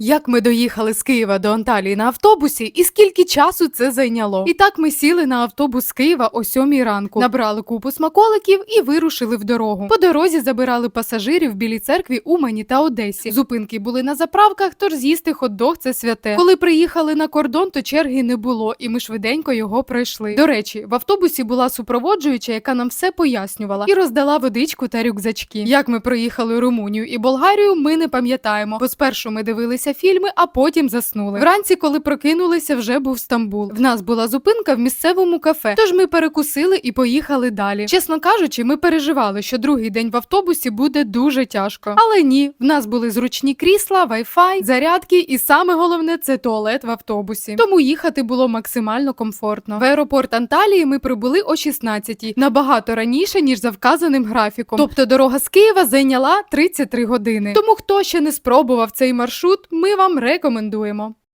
Як ми доїхали з Києва до Анталії на автобусі, і скільки часу це зайняло? І так ми сіли на автобус з Києва о сьомій ранку, набрали купу смаколиків і вирушили в дорогу. По дорозі забирали пасажирів в Білій церкві, Умані та Одесі. Зупинки були на заправках, тож з'їсти хот-дог – це святе. Коли приїхали на кордон, то черги не було, і ми швиденько його пройшли. До речі, в автобусі була супроводжуюча, яка нам все пояснювала і роздала водичку та рюкзачки. Як ми проїхали Румунію і Болгарію, ми не пам'ятаємо, бо спершу ми дивилися фільми, а потім заснули. Вранці, коли прокинулися, вже був Стамбул. В нас була зупинка в місцевому кафе, тож ми перекусили і поїхали далі. Чесно кажучи, ми переживали, що другий день в автобусі буде дуже тяжко. Але ні, в нас були зручні крісла, вайфай, зарядки, і саме головне це туалет в автобусі. Тому їхати було максимально комфортно. В аеропорт Анталії ми прибули о 16-й, набагато раніше ніж за вказаним графіком. Тобто дорога з Києва зайняла 33 години. Тому хто ще не спробував цей маршрут, ми вам рекомендуємо.